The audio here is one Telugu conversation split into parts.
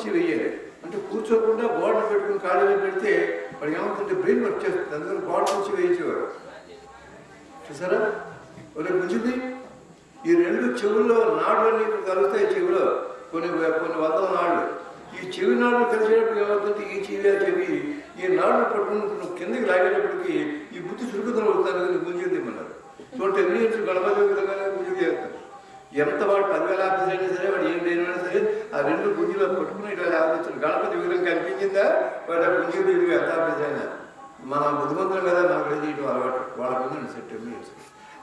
వచ్చి వెయ్యాలి అంటే కూర్చోకుండా బోర్డు పెట్టుకుని ఖాళీలో పెడితే వాడు ఏమవుతుంటే బ్రెయిన్ వర్క్ చేస్తుంది. అందుకని బోర్డు కుర్చీ వేయించేవారు. చూసారా? ఒరే గుంజుది ఈ రెండు చెవుల్లో నాడులన్నీ ఇక్కడ కలుగుతాయి చెవిలో. కొన్ని కొన్ని వందల నాళ్ళు. ఈ చెవి నాడులు కలిసేటప్పుడు ఏమవుతుంటే ఈ చెవి ఆ చెవి ఈ నాడులు పట్టుకుని నువ్వు కిందకి లాగేటప్పటికి ఈ బుద్ధి చురుకుదల అవుతాను కానీ గుంజుది అన్నారు. చూడండి ఎన్ని గణపతి విధంగా గుంజుది చేస్తాను ఎంత వాడు పదివేల ఆఫీస్ అయినా సరే వాడు ఏం అయినా సరే ఆ రెండు గుంజులో పట్టుకుని ఇట్లా ఆలోచన గణపతి విగ్రహం కనిపించిందా? వాడు ఆ గుంజు ఇటు ఎంత ఆఫీస్ అయినా మన బుద్ధిమంతులు కదా మనకు లేదు ఇటు అలవాటు. వాళ్ళ ఉందండి సెట్ మినిట్స్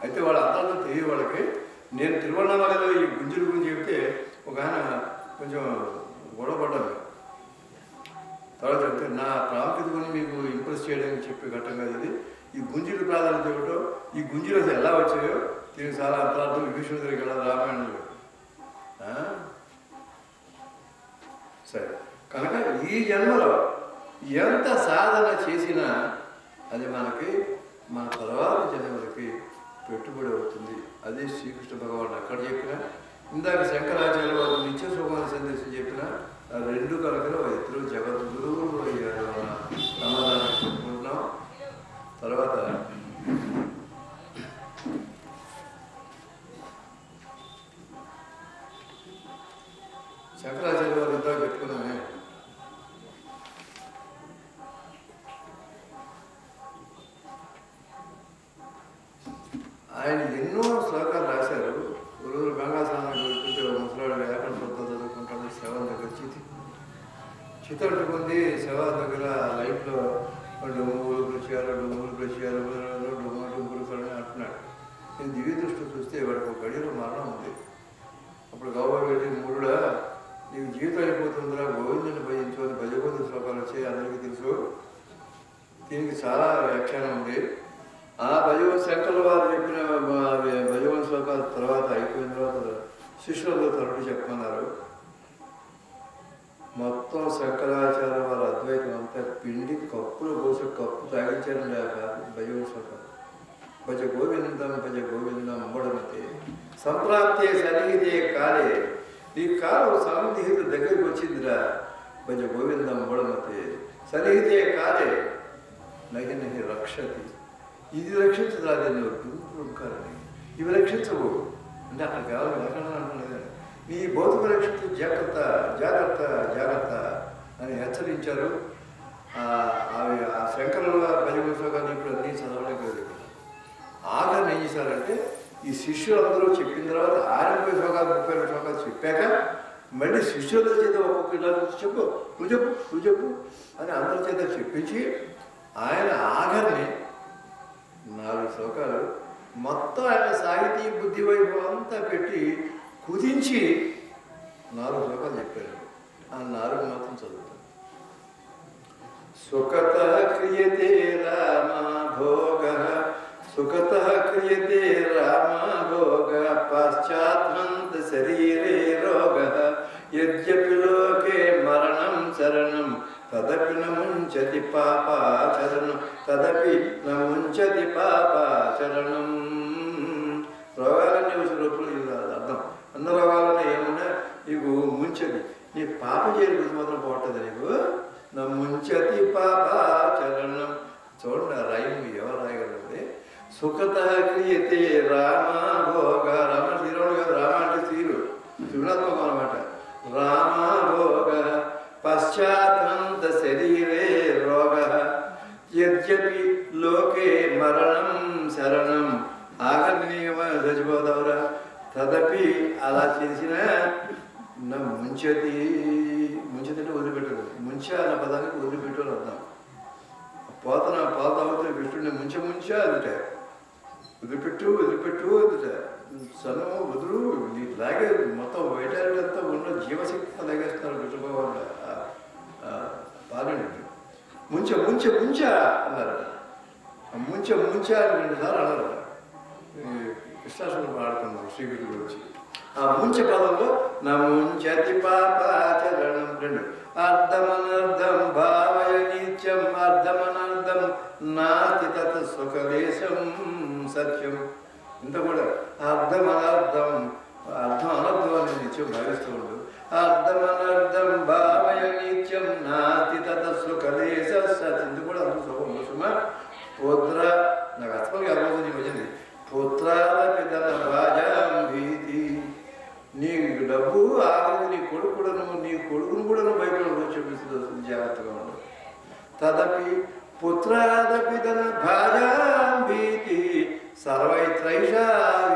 అయితే వాళ్ళ అర్థాలు తెలియ వాళ్ళకి. నేను తిరువണ്ണామలలో ఈ గుంజుల గురించి చెప్తే ఒక ఆయన కొంచెం గొడవపడ్డాను తర్వాత చెప్తే నా ప్రాముఖ్యత గురించి మీకు ఇంప్రెస్ చేయడానికి చెప్పే ఘట్టం కాదు ఇది. ఈ గుంజుల ప్రాధాన్యత ఏమిటో ఈ గుంజులు ఎలా వచ్చాయో దీనికి చాలా అర్థార్థం విభీషణ దగ్గరికి వెళ్ళాలి సరే. కనుక ఈ జన్మలో ఎంత సాధన చేసినా అది మనకి మన తర్వాత జన్మలకి పెట్టుబడి అవుతుంది. అదే శ్రీకృష్ణ భగవాన్ అక్కడ చెప్పిన ఇందాక శంకరాచార్య వారు నిత్య సుమార సందేశం చెప్పిన రెండు కనుకలో ఇద్దరు జగద్గురువులు అయ్యారు అన్న సమాధానం చెప్పుకుంటున్నాం. తర్వాత శంకరాచార్య వారు ఇంత చెప్పుకున్నామే. ఆయన ఎన్నో శ్లోకాలు రాశారు. గురువులు గంగా స్నానం ముసలాడు వ్యాకరణ పొద్దు చదువుకుంటాడు శవం దగ్గర చితి. చిత్తట్టుకుంది శవం దగ్గర లైఫ్లో డొమ్ములు కృషియాలు డొమ్ములు కృషియాలు డొమ్మ డొమ్ములు అని అంటున్నాడు. నేను దివ్య దృష్టి చూస్తే వాడికి ఒక గడిలో మరణం ఉంది. అప్పుడు గౌరవ వెళ్ళి మూడుడా నీకు జీవితం అయిపోతుందిరా గోవిందుని భజించు అని భజగోవింద శ్లోకాలు వచ్చాయి అందరికీ తెలుసు. దీనికి చాలా వ్యాఖ్యానం ఉంది. ఆ భజవన్ శంకర్ల వారు చెప్పిన భజవన్ శ్లోకాల తర్వాత అయిపోయిన తర్వాత శిష్యులతో తరపు చెప్పమన్నారు. మొత్తం శంకరాచార్య వారి అద్వైతం అంతా పిండి కప్పులు పోసి కప్పు తాగించారండి లేక భజవన్ శ్లోకాలు భజ గోవిందం భజ గోవిందం అమ్మడమతే సంప్రాప్తే సన్నిహితే కాలే. నీ కాలం సన్నిహిత దగ్గరికి వచ్చిందిరా. భజ గోవిందం అమ్మడమతే సన్నిహితే కాలే నగి నగి రక్షతి. ఇది రక్షించరాదే నువ్వు కాలని ఇవి రక్షించవు. అంటే అక్కడ కేవలం వ్యాకరణ అంటున్నది నీ భౌతిక రక్షణ జాగ్రత్త జాగ్రత్త జాగ్రత్త అని హెచ్చరించారు. అవి ఆ శంకరుల కానీ ఇప్పుడు అన్నీ చదవడానికి లేదు ఆఖరిని ఏం చేశారంటే ఈ శిష్యులందరూ చెప్పిన తర్వాత ఆరవై శ్లోకాలు ముప్పై రెండు శ్లోకాలు చెప్పాక మళ్ళీ శిష్యుల చేత ఒక్కొక్క ఇలా చెప్పు నువ్వు చెప్పు నువ్వు చెప్పు అని అందరి చేత చెప్పించి ఆయన ఆఖరిని నాలుగు శ్లోకాలు మొత్తం ఆయన సాహితీ బుద్ధి వైభవం అంతా పెట్టి కుదించి నాలుగు శ్లోకాలు చెప్పారు. ఆ నాలుగు మాత్రం చదువుతాను సుఖత క్రియతే రామ భోగ సుఖత క్రియతే రామ భోగ పాశ్చాత్మంత శరీరే రోగ యద్యపి లోకే మరణం శరణం తదపి నముంచతి పాపాచరణం తదపి నముంచతి పాపాచరణం రోగాలన్నీ రూపంలో ఇది అర్థం. అన్న రోగాలని ఏమన్నా నీకు ముంచది నీ పాప చేరి మాత్రం పోతుంది నీకు. నా ముంచతి పాపాచరణం. చూడండి ఆ రైమ్ ఎవరు రాయగలండి సుఖత క్రియతే రామ భోగ రామ శ్రీరాముడు కాదు రామ అంటే శ్రీరు. త్రిగుణాత్మకం అనమాట రామ భోగ పశ్చాత్తంత శరీరే రోగ. యద్యపి లోకే మరణం శరణం. ఆఖరి చచ్చిపోతావురా తదపి అలా చేసిన ముంచది ముంచతి. ముంచతి అంటే వదిలిపెట్టదు ముంచ అన్న పదానికి వదిలిపెట్టు అని అర్థం పోతన పాత అవుతున్న ముంచ ముంచ అదుట వదిలిపెట్టు వదిలిపెట్టు అదుట వదులు లాగే మొత్తం వైటాలిటీ అంతా ఉన్న జీవశక్తి లాగేస్తున్నారు కృష్ణ భగవాన్ పాలండి. ముంచ ముంచ ముంచ అన్నారు. ముంచ ముంచ రెండుసార్లు రెండు అన్నారు. ఈ కృష్ణాష్టమి పాడుతున్నారు శ్రీకృష్ణుడు గురించి. ఆ ముంచ పదంలో నా ముంచతి పాపాచరణం రెండు. అర్ధమనర్థం భావయ నిత్యం అర్ధమనర్థం నాతి తత్ సుఖదేశం సత్యం ఇంత కూడా అర్థం అనర్థం అర్థం అనర్థం అని నిత్యం భావిస్తూ ఉండు అర్థం అనర్థం భావయ నిత్యం నాస్తి తతస్సు కలేశ సత్. ఇంత కూడా అంత సుఖం సుమ? పుత్ర నాకు అసలు అర్థం నీకు వచ్చింది పుత్రాల పితల భాజాం భీతి నీ డబ్బు ఆగదు నీ కొడుకుడను నీ కొడుకును కూడా నువ్వు భయపడదు చూపిస్తుంది జాగ్రత్తగా ఉండదు తదపి పుత్రాదపి తన భాజాం భీతి సర్వైత్రైషా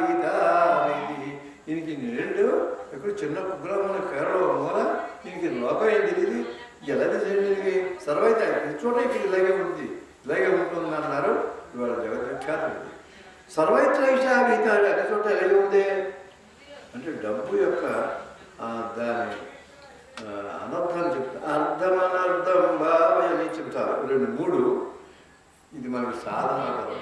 వీతావిధి దీనికి నిండు ఇక్కడ చిన్న కుగ్రామం కేరళ మూల దీనికి లోకం ఏం తెలియదు ఎలా తెలియదు సర్వైతే చోట ఇక్కడ ఇలాగే ఉంది. ఇలాగే ఉంటుంది అన్నారు ఇవాళ జగత్ విఖ్యాతం ఇది సర్వైత్రైషా వీతాలు అన్ని చోట ఎలాగే ఉంది? అంటే డబ్బు యొక్క దాని అనర్థం చెప్తా. అర్థం అనర్థం భావని చెప్తారు. రెండు మూడు. ఇది మనకి సాధనాకరం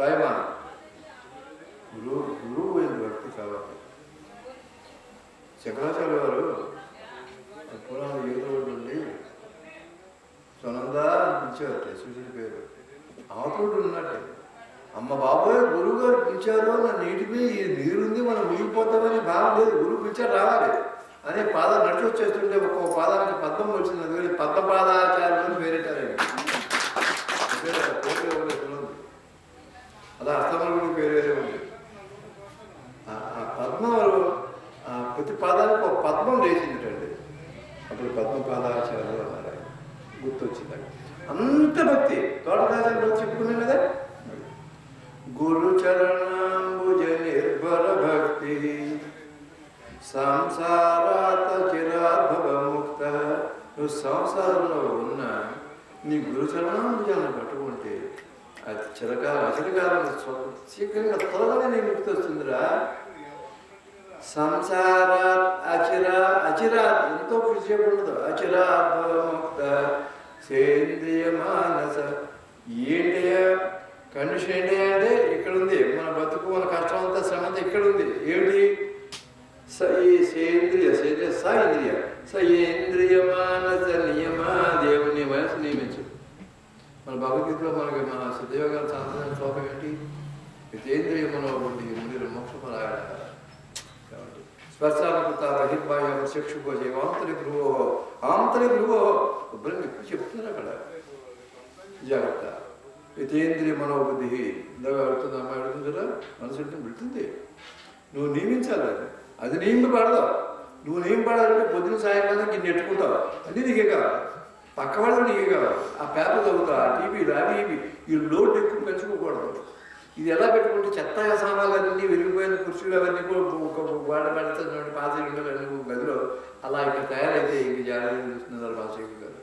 టైమా గురువు గురువు అయిన భక్తి కాబట్టి. శంకరాచార్య వారు పురాణ ఏదో నుండి సునందా అని పిలిచేవారు శిష్యుడి పేరు. ఆకుడు ఉన్నట్టే. అమ్మ బాబోయ్ గురువు గారు పిలిచారు నా నీటిపై ఈ నీరుంది మనం మునిగిపోతామని భావం లేదు. గురువు పిలిచారు రావాలి. అనే పాదాలు నడిచి వచ్చేస్తుంటే ఒక్కొక్క పాదానికి పద్మం వచ్చింది. అందుకని పద్మ పాదాచార్యులు అని పేరెట్టారు ఆయన. పేరు ఆ పేరు ఎవరో తెలియదు. అలా అస్తమరుడు పేరు వేరే ఉంది ఆ- ఆ పద్మం ఆ ప్రతి పాదానికి ఒక పద్మం లేచిందిటండి అప్పుడు పద్మ పాదాచార్యులు అన్నారు ఆయన గుర్తొచ్చింది ఆయన. అంత భక్తి తోటరాజు భక్తి చెప్పుకున్నాం కదా గురు చరణాంబుజ నిర్భర భక్తి సంసారాత చిరాద్భవ ముక్త నువ్వు సంసారంలో ఉన్న నీ గురు పట్టుకుంటే అది చిరకాలం అచిరకాలం శీఘ్రంగా త్వరగానే నేను ముక్తి సంసార అచిరా అచిరా ఎంతో కృషి ఉండదు అచిరాద్భవముక్త సేంద్రియ మానస. ఏంటి కండిషన్ ఏంటి అంటే ఇక్కడ ఉంది మన బతుకు మన కష్టం అంతా శ్రమ అంతా ఇక్కడ ఉంది ఏమిటి స ఈ సేంద్రియ సేంద్రియ స ఇంద్రియ స ఇంద్రియ దేవుని మనసు నియమించు. మన భగవద్గీతలో మనకి మన సిద్ధయోగాలు సాధన శ్లోకం ఏంటి? ఇతేంద్రియ మనోబుద్ధి ముందు మోక్షపరాయణ కాబట్టి స్పర్శానుకృత బహిర్బాహ్యం చక్షుగోజే ఆంతరిక ధ్రువో ఆంతరిక ధ్రువో శుభ్రంగా చెప్తున్నారు అక్కడ? జాగ్రత్త. ఇతేంద్రియ మనోబుద్ధి ఇందాక అడుగుతుంది అమ్మాయి అడుగుతుంది కదా మనసు అంటే పెడుతుంది నువ్వు నియమించాలి అది. నియమిపడదావు నువ్వు నువ్వు పడాలంటే పొద్దున సాయంకాలం గిన్నె నెట్టుకుంటావు అన్నీ నీకే కావాలి పక్క వాళ్ళు నీకే కావాలి ఆ పేపర్ చదువుతా ఆ టీవీలు ఇవి ఈ లోడ్ ఎక్కువ పెంచుకోకూడదు. ఇది ఎలా పెట్టుకుంటే చెత్త సామాన్లన్నీ వెలిగిపోయిన కుర్చీలు అవన్నీ కూడా వాడ పెడుతున్నటువంటి పాత గదిలో. అలా ఇక్కడ తయారైతే ఇంక జాగ్రత్త చూస్తున్నారు భాషకి గారు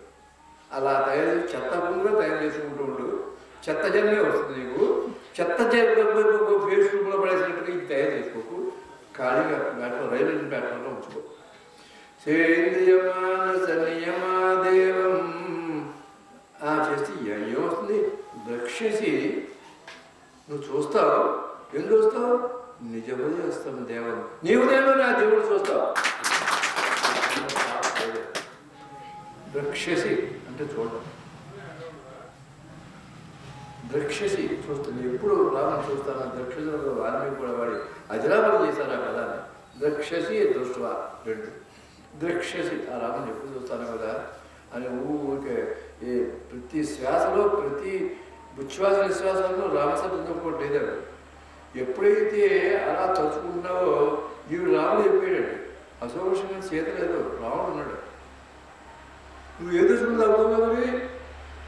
అలా తయారు చెత్త భూమిలో తయారు చేసుకుంటూ ఉండు. చెత్త జన్మే వస్తుంది నీకు. చెత్త ఫేస్ రూమ్లో పడేసినట్టుగా ఇది తయారు చేసుకోకు. ఖాళీగా ప్లాట్ఫామ్ రైలు ప్లాట్ఫామ్లో ఉంచుకో. సేంద్రియ మానస నియమాదేవం. ఆ చేస్తే ఏ- ఏమొస్తుంది దక్షసి నువ్వు చూస్తావు? ఏం చూస్తావు? నిజ చేస్తాం దేవం. నీ ఉదయంలో నా దేవుడు చూస్తావు. రక్షసి అంటే చూడడం ద్రక్షసి చూస్తుంది ఎప్పుడు రామని చూస్తాను ద్రక్షసులు వాల్మీకి కూడా వాడి అజరామలు చేశారు ఆ కథని ద్రక్షసి దృష్టివా రెండు ద్రక్షసి ఆ రాముని ఎప్పుడు చూస్తాను కదా అని ఊరికే ఏ ప్రతి శ్వాసలో ప్రతి ఉచ్ఛ్వాస నిశ్వాసంలో రామశబ్దం కూడా లేదండి ఎప్పుడైతే అలా తలుచుకుంటున్నావో ఈ రాముడు చెప్పాడండి అశోభషంగా చేత లేదు రాముడు ఉన్నాడు నువ్వు ఏదో చూడదు అవుతుంది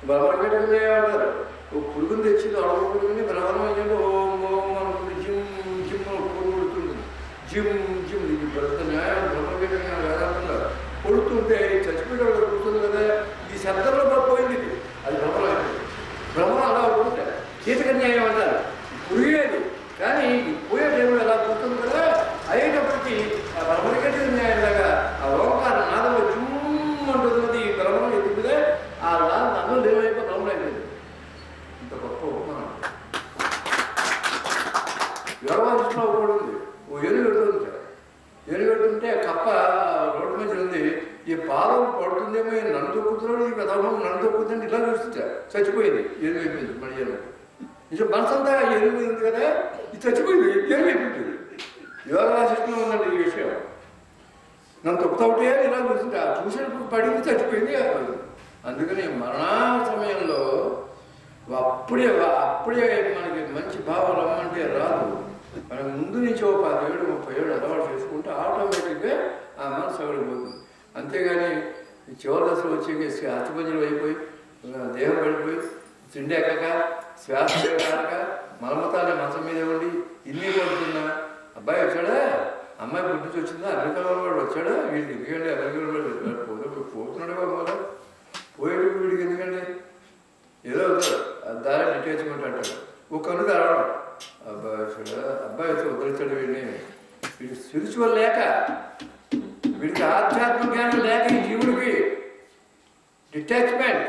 బ్రహ్మకటనే అంటారు ఓ పురుగుని తెచ్చింది అడవ పురుగుని బ్రహ్మం అయ్యింది ఓం ఓం అనుకుంటే జిమ్ జిమ్ అని పురుగు కొడుతుంది జిమ్ జిమ్ ఇది భరత న్యాయం బ్రహ్మకటంగా వేదాంతంలో కొడుతుంటే చచ్చిపోయిన వాడు కొడుతుంది కదా. ఈ శబ్దంలో కూడా పోయింది ఇది అది భ్రమలో అయిపోయింది భ్రమలో అలా ఉంటుంది కీటక న్యాయం అంటారు పురిగేది కానీ ఈ పోయే టైంలో ఎలా పుడుతుంది కదా అయ్యేటప్పటికి ఆ బ్రహ్మకటి న్యాయంలాగా ఆ ఓంకార నాదంలో జూమ్ అంటున్నది ఈ బ్రహ్మం ఎత్తుకుదే ఆ నాదం అన్నం లేవైపు బ్రహ్మం అయిపోయింది ఇంత గొప్ప ఉపమానం యోగాంశంలో కూడా ఉంది ఓ ఏనుగు పెడుతుంది ఏనుగు పెడుతుంటే ఆ కప్ప రోడ్డు మీద ఉంది ఈ పాదం పడుతుందేమో ఈయన నన్ను తొక్కుతున్నాడు ఈ కథమో నన్ను తొక్కుతుంటే ఇలా చూస్తుంటా చచ్చిపోయింది ఏనుగు అయిపోయింది మళ్ళీ ఏనుగు నిజం మనసంతా ఏనుగు మీద ఉంది కదా ఇది చచ్చిపోయింది ఏనుగు అయిపోయింది యోగాశిష్టంలో ఉందండి ఈ విషయం నన్ను తొక్కుతా ఉంటే ఇలా చూస్తుంటే ఆ చూసినప్పుడు పడింది చచ్చిపోయింది అందుకని మరణా సమయంలో అప్పుడే అప్పుడే మనకి మంచి భావం రమ్మంటే రాదు. మనం ముందు నుంచి ఒక పదిహేడు ముప్పై ఏడు అలవాటు చేసుకుంటే ఆటోమేటిక్గా ఆ మనసు అడిగిపోతుంది అంతేగాని చివరి దశలో వచ్చి అతిపంజరం అయిపోయి దేహం పడిపోయి తిండి ఎక్కక శ్వాస కాక మలమతాన్ని మంచం మీద ఉండి ఇన్ని పడుతున్నా అబ్బాయి వచ్చాడా? అమ్మాయి పుట్టించి వచ్చిందా? అమెరికా వాడు వచ్చాడా? వీళ్ళు ఎందుకంటే అమెరికా వాడు పోతే పోతున్నాడు బాబు పోయేటప్పుడు వీడికి ఎందుకండి ఏదో అవుతాడు దారి డిటాచ్మెంట్ అంటాడు ఒక కన్ను తెరవడం అబ్బాయి వచ్చాడా అబ్బాయి వచ్చి వదిలిస్తాడు వీడిని వీడికి స్పిరిచువల్ లేక వీడికి ఆధ్యాత్మ జ్ఞానం లేక ఈ జీవుడికి డిటాచ్మెంట్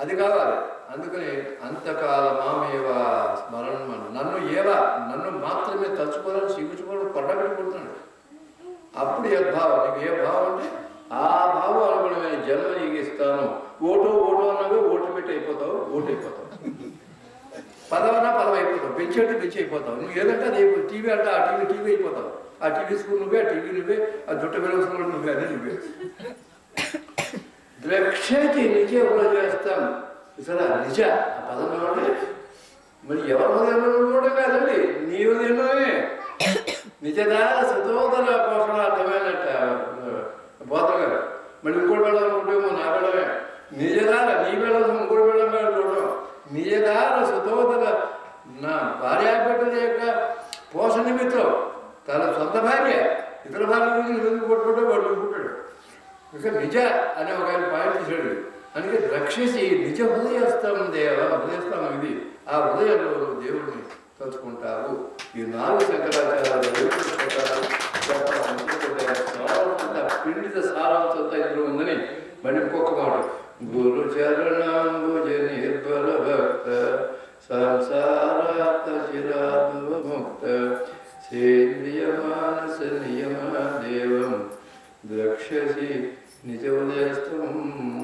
అది కావాలి. అందుకని అంతకాల మామేవా స్మరణ నన్ను ఏవా? నన్ను మాత్రమే తలుచుకోవాలని సిగ్గుచుకోవడం పడబెట్టుకుంటున్నాడు అప్పుడు ఏ భావం? నీకు ఏ భావం అంటే ఆ భావం అనుగుణమైన జన్మ నీకు ఓటు ఓటు అన్నవి ఓటు పెట్టి అయిపోతావు ఓటు అయిపోతావు. పదవన్నా పదవి అయిపోతావు. పెంచేట్టు పెంచి అయిపోతావు. నువ్వు ఏదంటే అది టీవీ అంటే ఆ టీవీ టీవీ అయిపోతావు. ఆ టీవీ స్కూల్ నువ్వే ఆ టీవీ నువ్వే ఆ జుట్ట వెళ్ళవలసిన నువ్వే అని నువ్వే. ద్రక్షతి నిజ చేస్తాం. చూసారా నిజ ఆ పదం ఏమంటే మరి ఎవరి ఉదయం కూడా కాదండి నీ ఉదయమే నిజదా సతోదర పోషణ అర్థమైనట్ట బోధన గారు మళ్ళీ ఇంకోటి వెళ్ళాలనుకుంటేమో నా వెళ్ళమే నిజదార నీ వెళ్ళదు ఇంకోటి వెళ్ళగా చూడడం నిజదార సతోదర నా భార్యాబిడ్డల యొక్క పోషణ నిమిత్తం తన సొంత భార్య ఇతర భార్య గురించి ఎందుకు కొట్టుకుంటే వాడు కొట్టుకుంటాడు ఇక నిజ అనే ఒక ఆయన పాయింట్ తీశాడు అందుకే రక్షించి నిజ హృదయస్థం దేవ హృదయస్థం ఇది ఆ హృదయంలో నువ్వు దేవుడిని తెలుసుకుంటారు ఈ నాలుగు శంకరాచార్య సారాంశంతా పిండిత సారాంశంతా ఇందులో ఉందని మరి ఇంకొక మాట. గురు నిర్బల భక్త సంసారాత చిరాత్మ ముక్త సేంద్రియ మానస నియమ దేవం ద్రక్షసి నిజోదయస్థం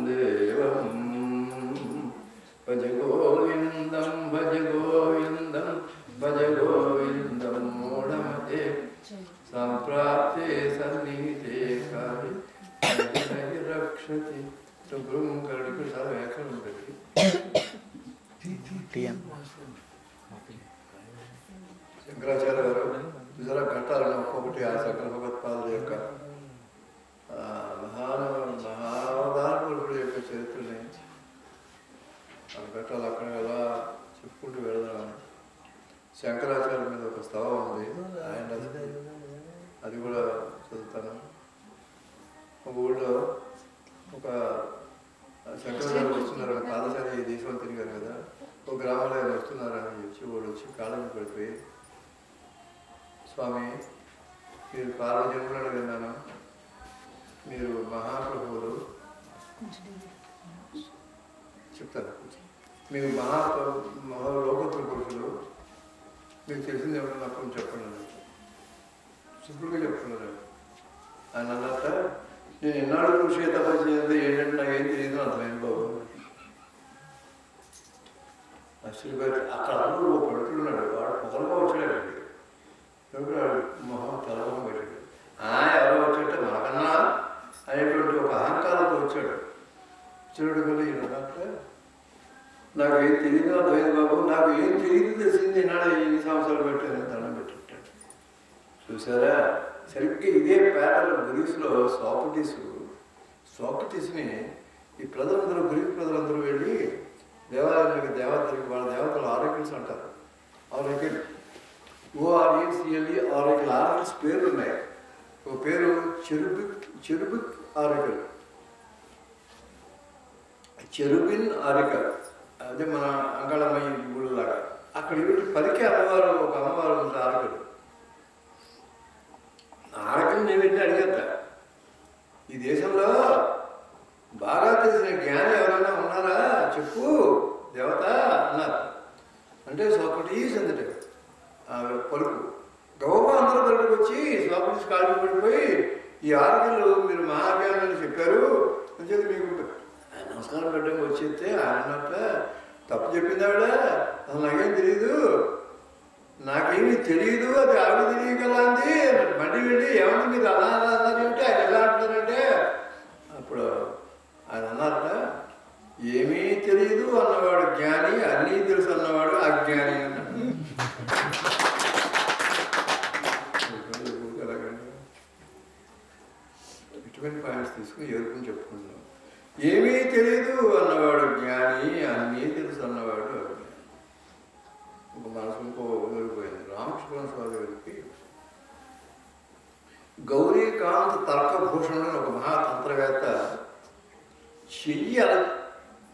దేవం. భజ గోవిందం భజ గోవిందం మూఢమతే సంప్రాప్తే సన్నిహితే కాలి నహి రక్షతి శుభ్రం కరుడికి చాలా వ్యాఖ్యానం ఉంటుంది శంకరాచార్య గారు ఇతర ఘట్టాలను ఒక్కొక్కటి ఆ శంకర భగవత్పాదుల యొక్క ఆ, మహాన మహావధానుల యొక్క చరిత్రని ఆ ఘట్టాలు అక్కడ ఎలా చెప్పుకుంటూ వెళదాం శంకరాచార్య మీద ఒక స్తవం ఉంది ఆయన రాసింది. అది కూడా చదువుతాను ఒక ఊళ్ళో ఒక శంకరాచార్య వస్తున్నారు పాదచారి ఈ దేశం తిరిగారు కదా ఒక గ్రామంలో ఆయన వస్తున్నారని వచ్చి వాళ్ళు వచ్చి కాళ్ళని పడిపోయి స్వామి మీరు కాళ్ళ జన్మలను విన్నాను మీరు మహాప్రభువులు చెప్తాను మీరు మహా మహాలోకత్వ పురుషులు మీకు తెలిసింది ఏమన్నా నాకు చెప్పండి. అన్నారు. సింపుల్గా చెప్తున్నారు? ఆయన అన్నట్ట నేను ఎన్నాడు కృషి తపస్సు చేస్తే ఏంటంటే నాకు ఏం తెలియదు అర్థమైంది బాబు. అసలు గారు అక్కడ అందరూ ఓ పెడుతున్నాడు వాడు పొగలుగా వచ్చాడు ఎవరు మొహం తలగా పెట్టాడు? ఆ ఎవరో వచ్చాడంటే మనకన్నా అనేటువంటి ఒక అహంకారంతో వచ్చాడు. వచ్చాడు డాక్టర్ నాకు ఏం తెలియదు అర్థమైంది బాబు. నాకు ఏం తెలియదు తెలిసింది నాడు ఎన్ని సంవత్సరాలు పెట్టాను దండం పెట్టాడు చూసారా? సరిగ్గా ఇదే పేదల గురీస్లో సోక్రటీసు సోక్రటీస్ని ఈ ప్రజలందరూ గ్రీక్ ప్రజలందరూ వెళ్ళి దేవాలయానికి దేవతలకు వాళ్ళ దేవతలు ఆరోగ్యస్ అంటారు ఆరోగ్యం ఓఆర్ఏసిఎల్ఈ ఆరోగ్యల్ ఆరోగ్యస్ పేర్లు ఉన్నాయి. ఒక పేరు చెరుబిక్ చెరుబిక్ ఆరోగ్యం చెరుబిన్ అరిక అదే మన అంగళమయ్య గుళ్ళలాగా. అక్కడ ఇవి పలికే అమ్మవారు ఒక అమ్మవారు ఉంది ఆరకుడు అరకం నేను వెళ్ళి అడిగేట ఈ దేశంలో బాగా తెలిసిన జ్ఞానం ఎవరైనా ఉన్నారా? చెప్పు దేవత అన్నారు. అంటే సోక్రటీస్ అందట పలుకు. గౌరవ అందరూ పలుకు వచ్చి సోక్రటీస్ కాళ్ళు పడిపోయి ఈ ఆరోగ్యాలు మీరు మహాజ్ఞానాన్ని చెప్పారు అని చెప్పి మీకు నమస్కారం పెట్టడం వచ్చేస్తే ఆయన తప్పు చెప్పింది ఆవిడ అసలు నాకేం తెలియదు నాకేమి తెలియదు అది ఆవిడ తెలియగలంది మళ్ళీ వెళ్ళి ఏమన్నా మీరు అలా అలా అన్నారంటే ఆయన ఎలా అంటున్నారంటే అప్పుడు ఆయన అన్నారట ఏమీ తెలియదు అన్నవాడు జ్ఞాని అన్నీ తెలుసు అన్నవాడు అజ్ఞాని అన్నాడు. ఎలాగండి? ఇటువంటి పాయింట్స్ తీసుకుని ఎదుర్కొని చెప్పుకుంటున్నాం ఏమీ తెలియదు అన్నవాడు జ్ఞాని అన్నీ తెలుసు అన్నవాడు? ఒక మనసు ఇంకో వదిలిపోయింది రామకృష్ణ స్వామి గారికి గౌరీకాంత్ తర్కభూషణుడు ఒక మహాతంత్రవేత్త చెయ్యి అల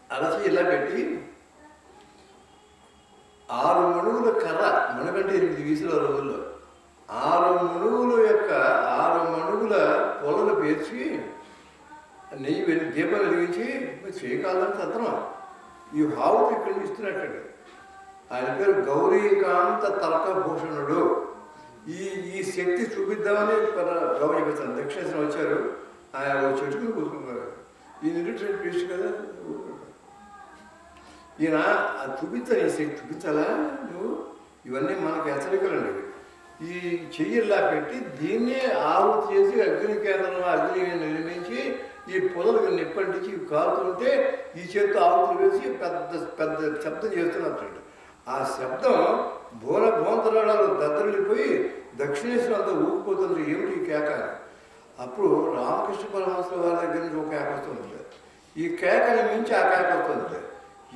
అలచి ఇలా పెట్టి ఆరు మణువుల కర్ర మణుగంటే ఎనిమిది వీసుల రోజుల్లో ఆరు మణువుల యొక్క ఆరు మణువుల పొలలు పేర్చి నెయ్యి వెళ్ళి దీపం వెలిగించి మరి చేయకాలని ఈ హావుతి ఇక్కడ ఇస్తున్నట్టు ఆయన పేరు గౌరీకాంత తర్కభూషణుడు. ఈ ఈ శక్తి చూపిద్దామని గౌరీ చెప్పేస్తాను దక్షిణ వచ్చారు. ఆయన ఒక చెట్టుకుని కూర్చున్నారు. ఈయన రిటైర్డ్ ప్రీస్ట్ కదా? ఈయన అది చూపించాలి ఈ శక్తి చూపించాలా? నువ్వు? ఇవన్నీ మనకు హెచ్చరికలండి. ఈ చెయ్యిలా పెట్టి దీన్నే ఆహుతి చేసి అగ్ని కేంద్రంలో అగ్ని నిర్మించి ఈ పొదలకు నిప్పంటించి కాలుతుంటే ఈ చేతితో ఆవుతులు వేసి పెద్ద పెద్ద శబ్దం చేస్తున్నట్టు ఆ శబ్దం బోర భోంతరాడాలు దద్దరిపోయి దక్షిణేశ్వరం అంతా ఊగిపోతుంది ఏమిటి ఈ కేక అప్పుడు రామకృష్ణ పరమహంస వారి దగ్గర నుంచి ఒక కేక వస్తుంది. ఈ కేకని మించి ఆ కేక వస్తుంది.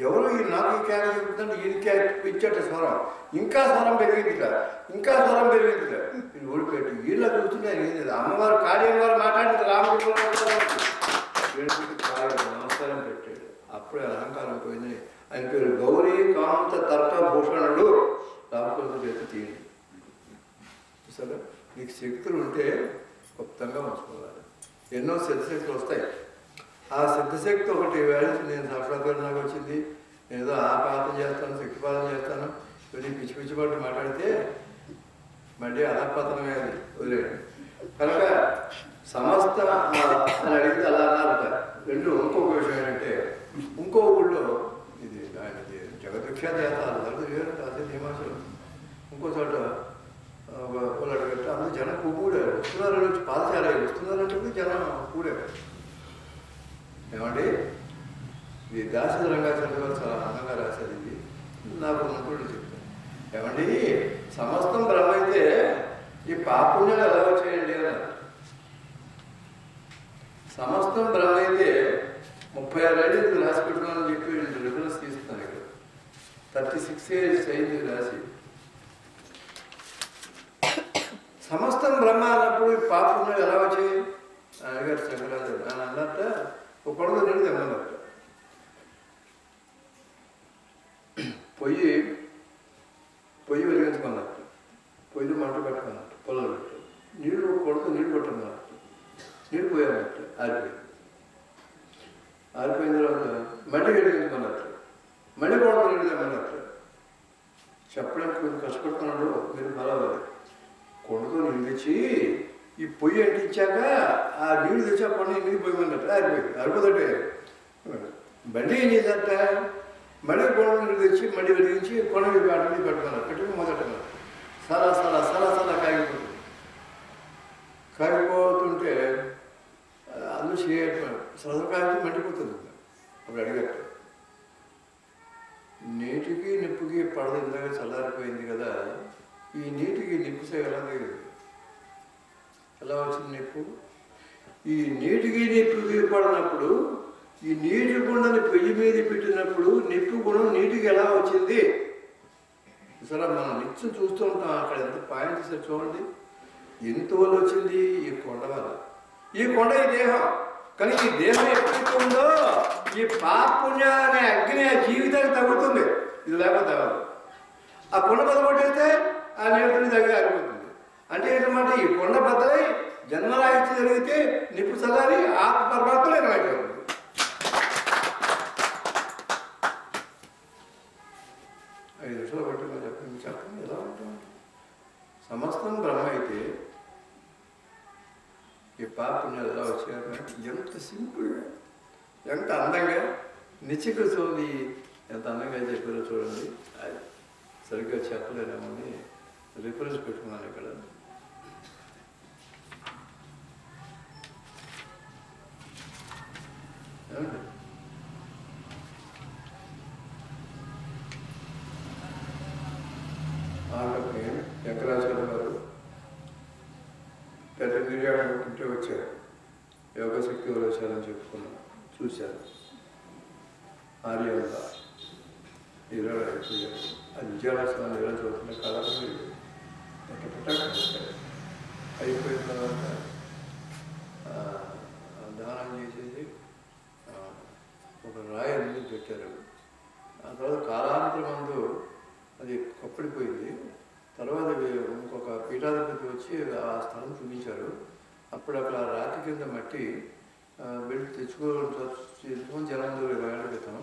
ఎవరు ఈ నాకు ఈ కేక చెప్తుంటే ఈ కేక ఇచ్చట స్వరం. ఇంకా స్వరం పెరిగింది కదా ఇంకా స్వరం పెరిగింది కదా ఇది ఓడిపెట్టి వీళ్ళ చూస్తుంటే ఏం లేదు. అమ్మవారు కాళీ వారు మాట్లాడింది రామకృష్ణ నమస్కారం పెట్టాడు అప్పుడే అలంకారం పోయింది ఆయన పేరు గౌరీ కాంత తర్కభూషణుడు రామకృష్ణ చేతి తీయండి సరే నీకు శక్తులు ఉంటే గుప్తంగా మర్చుకోవాలి ఎన్నో సిద్ధశక్తులు వస్తాయి ఆ సిద్ధశక్తి ఒకటి వేళ నేను సాక్షాత్కారం నాకు వచ్చింది నేను ఏదో ఆ పాలన చేస్తాను శక్తిపాలన చేస్తాను ఇవన్నీ పిచ్చి పిచ్చి పట్టు మాట్లాడితే మళ్ళీ అధపతనమే అది. వదిలేయండి. కనుక సమస్త అని అడిగితే అలా అన్నారట రెండు ఇంకొక విషయం ఏంటంటే ఇంకో ఊళ్ళో ఇది ఆయన జగద్విఖ్యాత చేత వేరు అదే నియమాసలు ఇంకో చోట వాళ్ళు అడిగితే అందరూ జనం కూడారు వస్తున్నారని వచ్చి పాదశాల వస్తున్నారంటే జనం కూడారు ఏమండి? ఇది దాసరి రంగాచార్య గారు చాలా అందంగా రాశారు ఇది. నాకు ఉన్నప్పుడు చెప్తాను ఏమండి? సమస్తం బ్రహ్మ అయితే ఈ పాపుణ్యాలు ఎలా వచ్చాయండి అన్నారు. సమస్తం బ్రహ్మ అయితే ముప్పై ఆరు ఏళ్ళు ఇది రాసి పెట్టుకోవాలని చెప్పి వీళ్ళు రిఫరెన్స్ తీస్తున్నారు ఇక్కడ. థర్టీ సిక్స్ ఇయర్స్ అయింది రాసి. సమస్తం బ్రహ్మ అన్నప్పుడు పాపం ఎలా వచ్చాయి? అడిగారు శంకరాచార్య ఆయన అన్నట్ట ఒక కొడుకు నీళ్ళు తెమ్మన్నట్ట పొయ్యి పొయ్యి వెలిగించుకున్నట్టు పొయ్యి మంట పెట్టుకున్నట్టు పొలం పెట్టు నీళ్ళు కొడుకు నీళ్ళు పట్టుకున్నట్టు నీళ్ళు పోయానట్టు ఆరిపోయింది ఆరిపోయిన తర్వాత మళ్ళీ వెలిగించుకున్నట్టు మళ్ళీ కొడుకు నీళ్ళు చెప్పడానికి కొంచెం కష్టపడుతున్నాడు మీరు బలవాలి కొడుకు నీళ్ళు తెచ్చి ఈ పొయ్యి అంటించాక ఆ నీళ్ళు తెచ్చి ఆ పండు నీళ్ళు పోయమన్నట్టు ఆరిపోయింది ఆరిపోతుంటే బండి ఏం చేశారట? మళ్ళీ కొండ నీళ్ళు తెచ్చి మళ్ళీ వెలిగించి కొండ మీద అడిగి పెట్టుకున్నారు. పెట్టుకుని మొదట సరా సరా సరా సరా చేయటం సరదా మండిపోతుంది. అప్పుడు అడిగట్టు నీటికి నిప్పుకి పడద ఇందాక చల్లారిపోయింది కదా ఈ నీటికి నిప్పు ఎలా తగిలింది ఎలా వచ్చింది నిప్పు? ఈ నీటికి నిప్పుకి పడినప్పుడు ఈ నీటి గుండని పెళ్ళి మీద పెట్టినప్పుడు నిప్పు గుణం నీటికి ఎలా వచ్చింది? సరే మనం నిత్యం చూస్తూ ఉంటాం అక్కడ ఎంత పాయింట్ చూడండి. ఎంతవల్ల వచ్చింది? ఈ కొండ వల్ల. ఈ కొండ ఈ దేహం. కానీ ఈ దేహం ఎప్పుడైతే ఉందో ఈ పాపుణ్య అనే అగ్ని ఆ జీవితానికి తగులుతుంది. ఇది లేకపోతే అవ్వదు ఆ కొండ బద్దపట్టేస్తే ఆ నీటిని దగ్గర ఆగిపోతుంది. అంటే ఏంటన్నమాట ఈ కొండ బద్దలై జన్మరాహిత్యం జరిగితే నిప్పు చల్లారి ఆత్మ పరమాత్మ అయిపోతుంది ఐదు నిమిషాలు పట్టుకుని చెప్పండి. చెప్పండి ఎలా ఉంటుంది? సమస్తం బ్రహ్మ అయితే ఈ పాపుణ్యాలు ఎలా వచ్చారు? ఎంత సింపుల్. ఎంత అందంగా. నిచ్చిక చూది ఎంత అందంగా చెప్పారో చూడండి. అది సరిగ్గా చెప్పలేనేమని రిఫరెన్స్ పెట్టుకున్నాను ఇక్కడ ఏమండి ఆమెకి శంకరాచార్య గారు పెద్ద నిర్యాణం ఉంటే వచ్చారు యోగ శక్తి వాళ్ళు వచ్చారని చెప్పుకున్నాను చూశారు ఆర్యవల్ల ఇరవై అయిపోయారు అది విజయవాడ ఇరవై చదువుతున్న కాలంలో అయిపోయిన తర్వాత ఆ, దానం చేసేసి ఆ, ఒక రాయి అనేది పెట్టారు ఆ తర్వాత కాలాంతరం మందు అది కప్పడిపోయింది తర్వాత వే- ఇంకొక పీఠాధిపతి వచ్చి ఆ స్థలం చూపించారు అప్పుడు అక్కడ రాతి కింద మట్టి ఆ, వెళ్ళి తెచ్చుకోవడం తెచ్చుకొని ఇరవై ఏళ్ళ క్రితం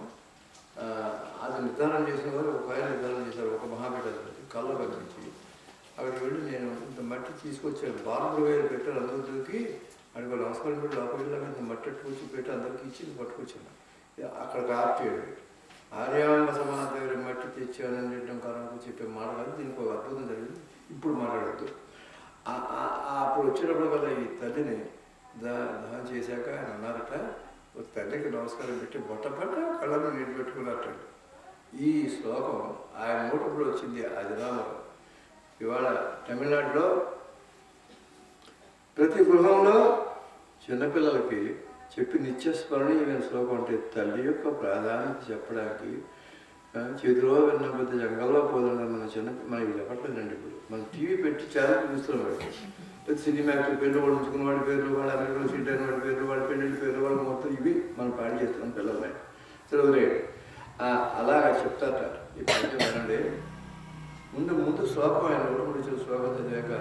అది నిర్ధారణ చేసిన వారు ఒక ఆయన నిర్ధారణ చేశారు ఒక మహాపీఠాధిపతి కళ్ళ కనిపించి. అక్కడికి వెళ్ళి నేను ఇంత మట్టి తీసుకొచ్చాను. బార్బర్ వేలు పెట్టారు అందరికి. అడిగి నమస్కారం పెట్టి లోపలికి వెళ్ళాక ఇంత మట్టి పూచి పెట్టి అందరికీ ఇచ్చి పట్టుకొచ్చాను. అక్కడ ఆర్చేయడు ఆర్యాంబ సమాన దగ్గర మట్టి తెచ్చానని చెప్పడం కారణంగా చెప్పే మాట కాదు. దీనికి ఒక అద్భుతం జరిగింది. ఇప్పుడు మాట్లాడద్దు. అప్పుడు వచ్చేటప్పుడు కదా ఈ తల్లిని దా దానం చేశాక ఆయన అన్నారట ఒక తల్లికి నమస్కారం పెట్టి బొట్టపట్ట కళ్ళను నీటి పెట్టుకున్నట్టు. ఈ శ్లోకం ఆయన నోటప్పుడు వచ్చింది అది ఇవాళ తమిళనాడులో ప్రతి గృహంలో చిన్నపిల్లలకి చెప్పి నిత్యస్మరణీయమైన శ్లోకం అంటే తల్లి యొక్క ప్రాధాన్యత చెప్పడానికి చేతిలో విన్న పెద్ద జంగల్లో పోదండి మన చిన్న మనకి చెప్పట్లేదండి ఇప్పుడు. మనం టీవీ పెట్టి ఛానల్ చూస్తున్నాం సినిమా యాక్టర్ పేర్లు వాళ్ళు ఉంచుకున్న వాడి పేర్లు వాళ్ళ అమెరికాలో సీట్ అయిన వాడి పేర్లు వాళ్ళ పెళ్ళిళ్ళ పేర్లు వాడు మొత్తం ఇవి మనం పాడి చేస్తున్నాం పిల్లల్ని సరే అలా ఆ, అలాగా చెప్తారట. ఈ పద్యం వినండి. ముందు ముందు శ్లోకం ఆయన కూడా ఇచ్చిన శ్లోకం చదివాక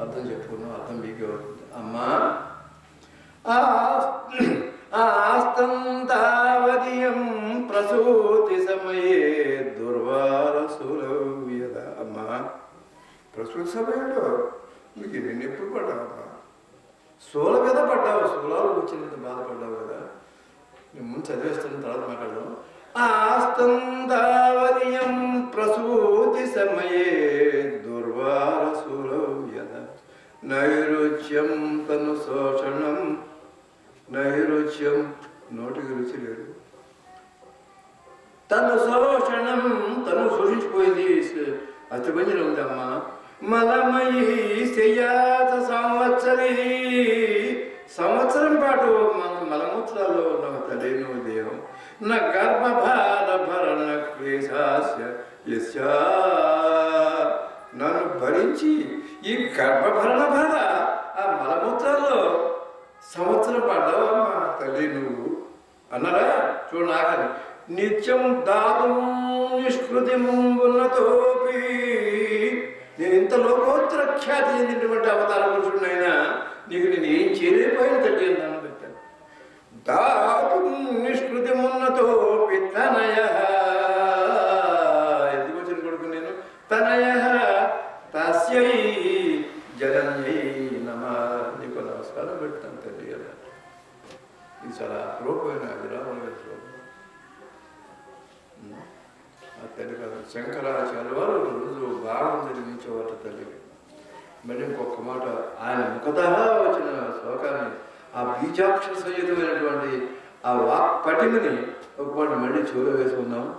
అర్థం చెప్పుకున్నాం అర్థం మీకే అవుతుంది. అమ్మా ఆస్తంతావదీయం ప్రసూతి సమయే దుర్వారసులవ్యద అమ్మా ప్రసూతి సమయంలో నీకు నేను ఎప్పుడు పడ్డావా శూల మీద పడ్డావు శూలాలు వచ్చినంత బాధపడ్డావు కదా. నేను ముందు చదివేస్తున్న తర్వాత మాట్లాడదాం. ఆస్తం ప్రసూతి సమయే దుర్వారసులవ్యద నైరుచ్యం తను శోషణం. నైరుచ్యం నోటికి రుచి లేదు. తను శోషణం తను శోషించిపోయింది. అతిబంజన ఉందమ్మా మలమై శయాత సంవత్సరి. సంవత్సరం పాటు మన మలమూత్రాల్లో ఉన్న తల్లిను దేహం నా గర్భభార భరణ క్లేశాస్య నన్ను భరించి ఈ గర్భభరణ బాధ ఆ మలమూత్రాల్లో సంవత్సరం పడ్డావు మా తల్లి నువ్వు అన్నారా? చూడు నాకని నిత్యం దాదు నిష్కృతి ఉన్నతోపి. నేను ఇంత లోకోత్తర ఖ్యాతి చెందినటువంటి అవతార పురుషుడినైనా నీకు నేను ఏం చేయలేకపోయిన తల్లి అన్నాను పెట్టాను. దాతు నిష్కృతి ఉన్నతో పిత్తనయ ఆ తల్లి కదా. శంకరాచార్య వారు రోజు భావం జరిగించేవారు తల్లికి మరి ఇంకొక మాట ఆయన ముఖత వచ్చిన శ్లోకాన్ని ఆ బీజాక్షర సహితమైనటువంటి ఆ వాక్ పటిమని ఒక మళ్ళీ చెవులో వేసుకుందాం.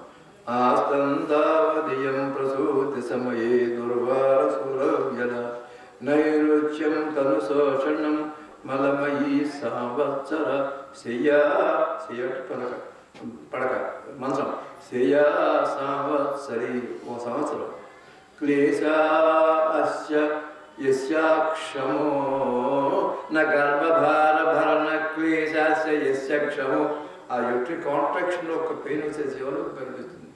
ఆస్తందావదీయం ప్రసూతి సమయే దుర్వార సురవ్యల నైరుచ్యం తను శోషణం మలమయీ సంవత్సర శయ్యా శయ్య పలక. పడక మంచం. శ్రేయా సంవత్సరి ఓ సంవత్సరం. క్లేశా నర్భభారభరణ యస్యాక్షమో క్షమో ఆ యొక్క కాంట్రాక్షన్లో ఒక పెయిన్ వచ్చే ఎవరికి కనిపిస్తుంది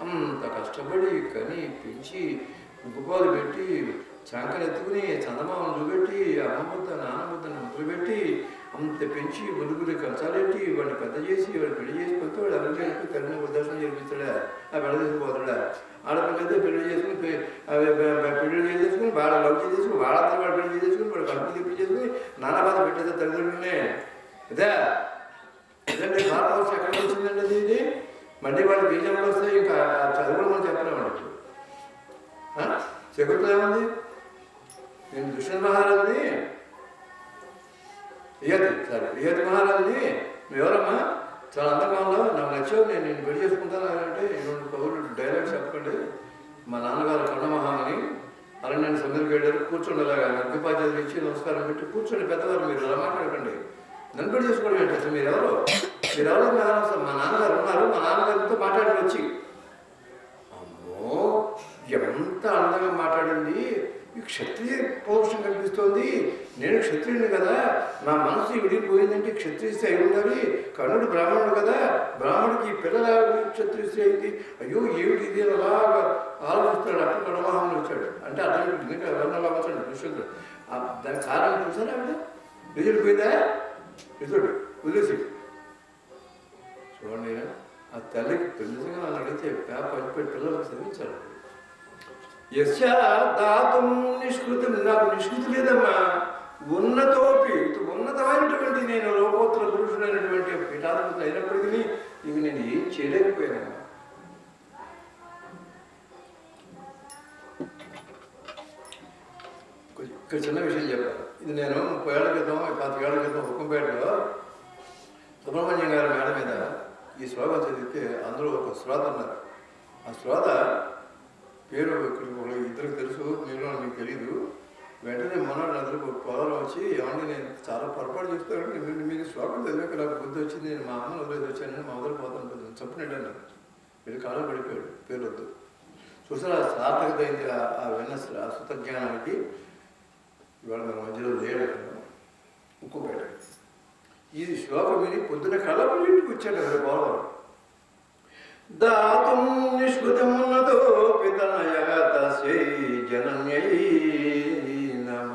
అంత కష్టపడి కని పెంచి ఉప్పుకోలు పెట్టి చంకనెత్తుకుని చందమామను చూపెట్టి అమ్మ ముద్ద ముద్దులు పెట్టి అంత పెంచి ఒలుగులు కంచాలెట్టి వాడిని పెద్ద చేసి వాడిని పెళ్ళి చేసి పోతే వాడు ఎవరికి వృద్ధాశ్రమం చేర్పిస్తాడా ఆ పెళ్ళి తీసుకుపోతాడా ఆడపిల్లయితే పెళ్ళి చేసుకుని పెళ్ళి చేసేసుకుని వాళ్ళ లవ్ చేసేసుకుని వాళ్ళంతా వాడు పెళ్ళి చేసేసుకుని వాడు కడుపు తిప్పి చేసుకుని నానా బాధ పెట్టేది తల్లిదండ్రులనే. ఇదే. ఇదండి భారతవర్షం ఎక్కడికి వచ్చిందండి అది ఇది? మళ్ళీ వాళ్ళు బీజంలో వస్తే ఇంకా చదువులు మనం చెప్పలేమండి ఇప్పుడు చెబుతా ఏముంది? నేను దుష్యంత మహారాజుని. ఇయతి సరే ఇయతి మహారాజుని. నువ్వు ఎవరమ్మా? చాలా అందంగా ఉన్నావు నాకు నచ్చావు నేను నేను పెళ్ళి చేసుకుంటాను అంటే రెండు కబుర్లు డైలాగ్ చెప్పండి మా నాన్నగారు కన్నమహామని అరణ్యాన్ని సముద్రం వెళ్ళారు. కూర్చోండిలాగా అగ్గిపాధ్యాయులు ఇచ్చి నమస్కారం పెట్టి కూర్చోండి పెద్దవారు మీరు అలా మాట్లాడకండి. నన్ను పెళ్ళి చేసుకోవడం ఏంటి అసలు? మీరు ఎవరు మీరు ఎవరో మా నాన్నగారు ఉన్నారు. మా నాన్నగారితో మాట్లాడి వచ్చి అమ్మో ఎంత అందంగా మాట్లాడింది. ఈ క్షత్రియ పౌరుషం కనిపిస్తోంది. నేను క్షత్రియుని కదా. నా మనసు విడిపోయిందంటే క్షత్రియ స్త్రీ అయి ఉండాలి కర్ణుడు బ్రాహ్మణుడు కదా. బ్రాహ్మణుడికి ఈ పిల్లల క్షత్రియ స్త్రీ అయింది అయ్యో ఏమిటి ఇది? అలాగా ఆలోచిస్తున్నాడు అప్పుడు కణవాహనం వచ్చాడు. అంటే అర్థం ఇంకా ఎవరినలా వచ్చాడు దాని కారణం చూసారా ఆవిడ? రిజల్ట్ పోయిందా? రిజల్ట్ వదిలేసి. చూడండి ఆ తల్లికి పిల్లలుగా నన్ను అడిగితే పేప పిల్లలకు చదివించాలి. యస్య దాతం నిష్కృతం నాకు నిష్కృతి లేదమ్మా. ఉన్నతోపి ఉన్నతమైనటువంటి నేను లోకోత్తర పురుషుడైనటువంటి పీఠాధిపతి అయినప్పటికీ ఇవి నేను ఏం చేయలేకపోయాను ఇక్కడ చిన్న విషయం చెప్పాను ఇది నేను ముప్పై ఏళ్ళ క్రితం పాతికేళ్ళ క్రితం హుక్కంపేటలో సుబ్రహ్మణ్యం గారి మేడ మీద ఈ శ్లోకం చదివితే అందరూ ఒక శ్రోత అన్నారు ఆ శ్రోత పేరు ఇక్కడ ఇద్దరికి తెలుసు మీరు మీకు తెలియదు వెంటనే మొన్నటి అందరూ పొలాలు వచ్చి ఏమంటే నేను చాలా పొరపాటు చెప్తాను మీరు మీకు శ్లోకం చదివాక నాకు బుద్ధి వచ్చింది. నేను మా అమ్మను వదిలేదు వచ్చాను. మా వదిలి పోతాను. కొంచెం చెప్పినట్టు వీళ్ళు కాలం పడిపోయాడు. పేరు వద్దు చూసారా సార్థకత అయింది ఆ- విన్న ఆ సుతజ్ఞానానికి ఇవాళ మన మధ్యలో లేడు ఉక్కు ఈ శ్లోకం విని పొద్దున కళ్ళ ఇంటికి వచ్చాడు అక్కడ పోలవరం దాతుం నిష్కృతమున్నతో పితనయ నమ.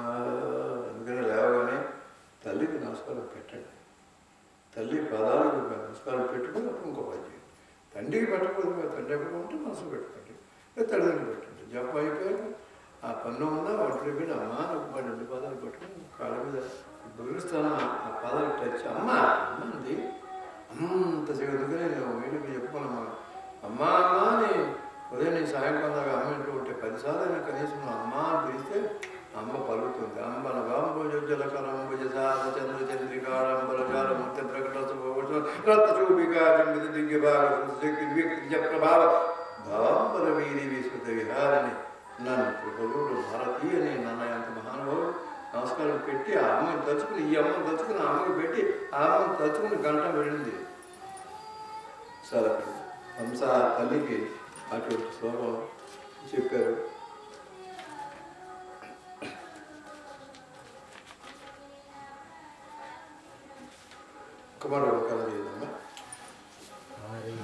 లేవగానే తల్లికి నమస్కారం పెట్టండి. తల్లి పదాలకు నమస్కారం పెట్టుకుని ఇంకో పని చేయండి తండ్రికి పెట్టకపోతే తండ్రి ఉంటే మనసు పెట్టుకోండి. తల్లిదండ్రులు పెట్టండి. జపం అయిపోయాక ఆ పన్ను ఉందా వాటి మీద అమ్మ నాకు రెండు పదాలు పెట్టుకుని కాళ్ళ మీద బెదిరిస్తాను? ఆ పదాలు టచ్. అమ్మ అమ్మ అంది. అంత ఎందుకనే నేను వీళ్ళకి చెప్పుకోనమ్మా అమ్మా ఉదయం నేను సాయంకాలం దాకా అమ్మ ఇంట్లో ఉంటే పదిసార్లు అయినా కనీసం అమ్మ అని పిలిస్తే అమ్మ పలుకుతుంది. అమ్మ నవాంబోజలకరం భుజసాద చంద్ర చంద్రికారంబరచార ముత్య ప్రభావ వీరి విస్మృత విహారిని నన్ను కృపలుడు భారతీయని నన్న ఎంత మహానుభావుడు. నమస్కారం పెట్టి ఆ అమ్మని తలుచుకుని ఈ అమ్మని తలుచుకుని ఆ అమ్మకి పెట్టి ఆ అమ్మని తలుచుకుని గంట వెళ్ళింది సరే హంస తల్లికి అటువంటి శ్లోకం చెప్పారు కుమారుడు కథ చేద్దామా హరి